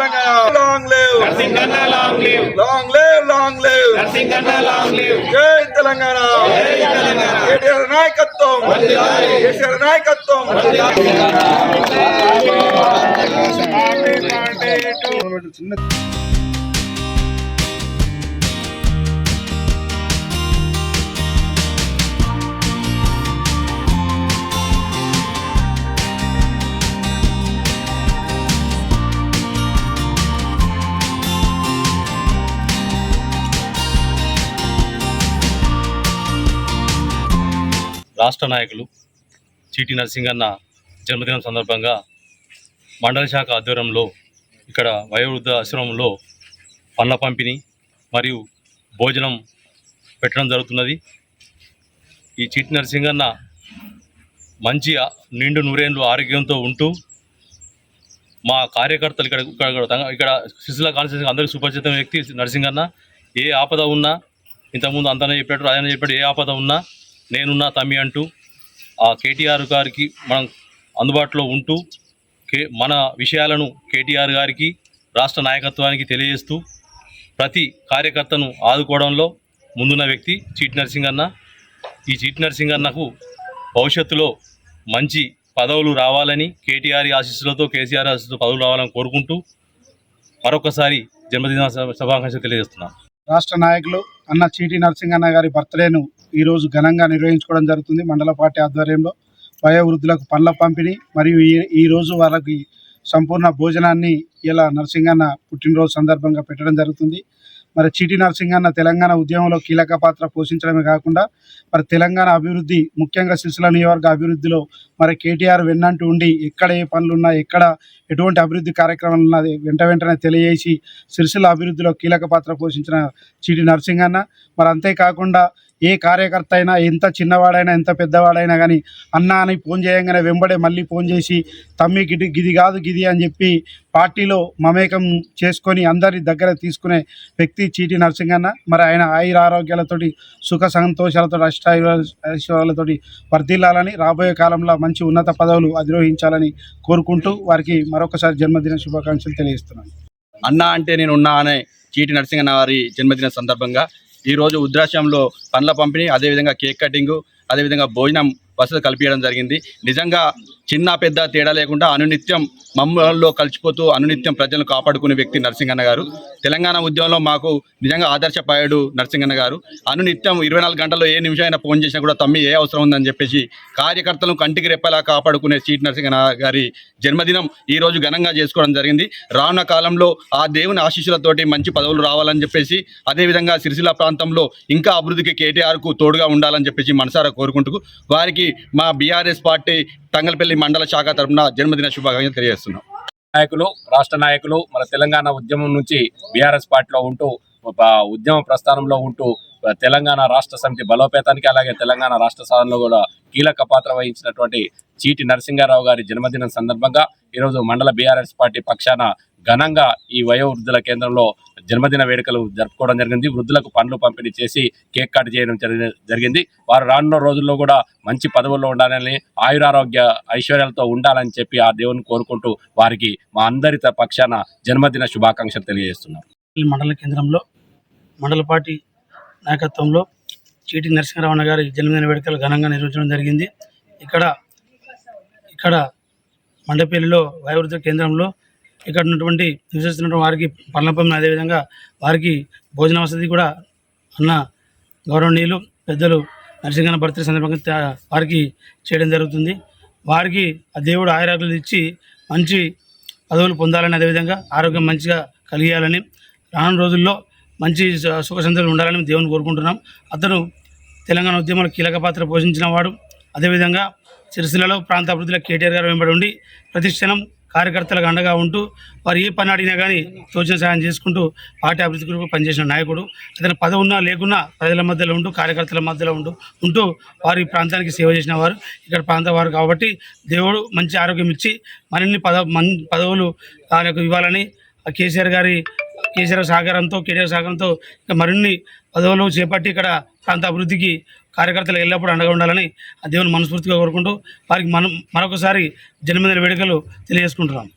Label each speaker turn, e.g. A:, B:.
A: Telangana long live
B: Narasinganna long live
A: long live long live
B: Narasinganna long live
A: Jai Telangana. KTR నాయకత్వం. కేసీఆర్ నాయకత్వం. చిన్న
C: రాష్ట్ర నాయకులు చీటి నరసింగన్న జన్మదినం సందర్భంగా మండల శాఖ ఆధ్వర్యంలో ఇక్కడ వయోవృద్ధ ఆశ్రమంలో పండ్ల పంపిణీ మరియు భోజనం పెట్టడం జరుగుతున్నది. ఈ చీటి నరసింగన్న మంచి నిండు నూరేళ్ళు ఆరోగ్యంతో ఉంటూ మా కార్యకర్తలు ఇక్కడ ఇక్కడ ఇక్కడ శిశుల కాన్స్టిట్యూన్సీ అందరికీ సుపరిచిత వ్యక్తి నరసింగన్న. ఏ ఆపద ఉన్నా ఇంతకుముందు అంతనే చెప్పాడు ఆయన చెప్పాడు ఏ ఆపద ఉన్నా నేనున్నా తమ్మి అంటూ ఆ కేటీఆర్ గారికి మనం అందుబాటులో ఉంటూ కే మన విషయాలను కేటీఆర్ గారికి రాష్ట్ర నాయకత్వానికి తెలియజేస్తూ ప్రతి కార్యకర్తను ఆదుకోవడంలో ముందున్న వ్యక్తి చీటి నరసింగన్న. ఈ చీటి నరసింగన్నకు భవిష్యత్తులో మంచి పదవులు రావాలని కేటీఆర్ ఆశీస్సులతో కేసీఆర్ ఆశీస్సులతో పదవులు రావాలని కోరుకుంటూ మరొకసారి జన్మదిన శుభ- శుభాకాంక్షలు తెలియజేస్తున్నాను.
D: రాష్ట్ర నాయకులు అన్న చీటి నరసింగన్న గారి బర్త్డేను ఈరోజు ఘనంగా నిర్వహించుకోవడం జరుగుతుంది మండల పార్టీ ఆధ్వర్యంలో. వయోవృద్ధులకు పండ్ల పంపిణీ మరియు ఈ వాళ్ళకి సంపూర్ణ భోజనాన్ని ఇలా నరసింగన్న పుట్టినరోజు సందర్భంగా పెట్టడం జరుగుతుంది. మరి చీటి నరసింగన్న తెలంగాణ ఉద్యమంలో కీలక పాత్ర పోషించడమే కాకుండా మరి తెలంగాణ అభివృద్ధి ముఖ్యంగా సిరిసిల్ల నియోజక అభివృద్ధిలో మరి కేటీఆర్ వెన్నంటూ ఉండి ఎక్కడ ఏ పనులు ఉన్నా ఎక్కడ ఎటువంటి అభివృద్ధి కార్యక్రమాలు ఉన్నది వెంట వెంటనే తెలియజేసి సిరిసిల్ల అభివృద్ధిలో కీలక పాత్ర పోషించిన చీటి నరసింగన్న. మరి అంతేకాకుండా ఏ కార్యకర్త అయినా ఎంత చిన్నవాడైనా ఎంత పెద్దవాడైనా కానీ అన్న అని ఫోన్ చేయగానే వెంబడే మళ్ళీ ఫోన్ చేసి తమ్మి గిది గిది కాదు గిది అని చెప్పి పార్టీలో మమేకం చేసుకొని అందరి దగ్గర తీసుకునే వ్యక్తి చీటి నరసింగన్న. మరి ఆయన ఆయుర ఆరోగ్యాలతోటి సుఖ సంతోషాలతో అష్టైశ్వర్యాలతోటి వర్ధిల్లాలని రాబోయే కాలంలో మంచి ఉన్నత పదవులు అధిరోహించాలని కోరుకుంటూ వారికి మరొకసారి జన్మదిన శుభాకాంక్షలు తెలియజేస్తున్నాను.
E: అన్న అంటే నేను ఉన్నా అనే చీటి నరసింహన్న వారి జన్మదిన సందర్భంగా ఈరోజు ఉద్రాశ్యంలో పండ్ల పంపిణీ అదేవిధంగా కేక్ కటింగు అదేవిధంగా భోజనం వసతి కల్పించడం జరిగింది. నిజంగా చిన్న పెద్ద తేడా లేకుండా అనునిత్యం మమ్మల్లో కలిసిపోతూ అనునిత్యం ప్రజలను కాపాడుకునే వ్యక్తి నరసింహన్న గారు. తెలంగాణ ఉద్యమంలో మాకు నిజంగా ఆదర్శపాయుడు నరసింహన్న గారు. అనునిత్యం ఇరవై నాలుగు గంటల్లో ఏ నిమిషం అయినా ఫోన్ చేసినా కూడా తమ్మి ఏ అవసరం ఉందని చెప్పేసి కార్యకర్తలను కంటికి రెప్పలా కాపాడుకునే సీట్ నరసింహన్న గారి జన్మదినం ఈరోజు ఘనంగా చేసుకోవడం జరిగింది. రానున్న కాలంలో ఆ దేవుని ఆశీస్సులతోటి మంచి పదవులు రావాలని చెప్పేసి అదేవిధంగా సిరిసిల్ల ప్రాంతంలో ఇంకా అభివృద్ధికి కేటీఆర్కు తోడుగా ఉండాలని చెప్పేసి మనసారా కోరుకుంటూ వారికి మా బీఆర్ఎస్ పార్టీ తంగలపల్లి మండల శాఖ తరఫున జన్మదిన శుభాకాంక్షలు తెలియజేస్తున్నాం.
B: నాయకులు రాష్ట్ర నాయకులు మన తెలంగాణ ఉద్యమం నుంచి బీఆర్ఎస్ పార్టీలో ఉంటూ ఉద్యమ ప్రస్థానంలో ఉంటూ తెలంగాణ రాష్ట్ర సమితి బలోపేతానికి అలాగే తెలంగాణ రాష్ట్ర సాధనలో కూడా కీలక పాత్ర వహించినటువంటి చీటి నరసింహారావు గారి జన్మదినం సందర్భంగా ఈరోజు మండల బీఆర్ఎస్ పార్టీ పక్షాన ఘనంగా ఈ వయోవృద్ధుల కేంద్రంలో జన్మదిన వేడుకలు జరుపుకోవడం జరిగింది. వృద్ధులకు పండ్లు పంపిణీ చేసి కేక్ కట్ చేయడం జరిగింది. వారు రానున్న రోజుల్లో కూడా మంచి పదవుల్లో ఉండాలని ఆయురారోగ్య ఐశ్వర్యాలతో ఉండాలని చెప్పి ఆ దేవుని కోరుకుంటూ వారికి మా అందరి పక్షాన జన్మదిన శుభాకాంక్షలు తెలియజేస్తున్నాం.
F: మండల కేంద్రంలో మండలపాటి నాయకత్వంలో చీటి నరసింహరావణ గారి జన్మదిన వేడుకలు ఘనంగా నిర్వహించడం జరిగింది. ఇక్కడ ఇక్కడ మండపల్లిలో వయోవృద్ధ కేంద్రంలో ఇక్కడ ఉన్నటువంటి నివసిస్తున్నటువంటి వారికి పర్ణపం అదేవిధంగా వారికి భోజన వసతి కూడా అన్న గౌరవనీయులు పెద్దలు నరసింహన భర్తీ సందర్భంగా వారికి చేయడం జరుగుతుంది. వారికి ఆ దేవుడు ఆయురాకులు ఇచ్చి మంచి పదవులు పొందాలని అదేవిధంగా ఆరోగ్యం మంచిగా కలిగేయాలని రానున్న రోజుల్లో మంచి సుఖ సంతలు ఉండాలని దేవుని కోరుకుంటున్నాం. అతను తెలంగాణ ఉద్యమంలో కీలక పాత్ర పోషించిన వాడు. అదేవిధంగా సిరిసిల్లలో ప్రాంత అభివృద్ధిలో కేటీఆర్ గారు వెంబడి ఉండి ప్రతిక్షణం కార్యకర్తలకు అండగా ఉంటూ వారు ఏ పని అడిగినా కానీ తోచిన సహాయం చేసుకుంటూ పార్టీ అభివృద్ధి కొరకు పనిచేసిన నాయకుడు. అతని పదవి ఉన్నా లేకున్నా ప్రజల మధ్యలో ఉంటూ కార్యకర్తల మధ్యలో ఉంటూ ఉంటూ వారు ఈ ప్రాంతానికి సేవ చేసిన వారు. ఇక్కడ ప్రాంత వారు కాబట్టి దేవుడు మంచి ఆరోగ్యం ఇచ్చి మరిన్ని పద మన్ పదవులు ఆయనకు ఇవ్వాలని ఆ కేసీఆర్ గారి కేసీఆర్ సహకారంతో కేటీఆర్ సహకారంతో మరిన్ని పదవులు చేపట్టి ఇక్కడ ప్రాంత అభివృద్ధికి కార్యకర్తలు ఎల్లప్పుడూ అండగా ఉండాలని ఆ దేవుని మనస్ఫూర్తిగా కోరుకుంటూ వారికి మనం మరొకసారి జన్మదిన వేడుకలు తెలియజేసుకుంటున్నాం.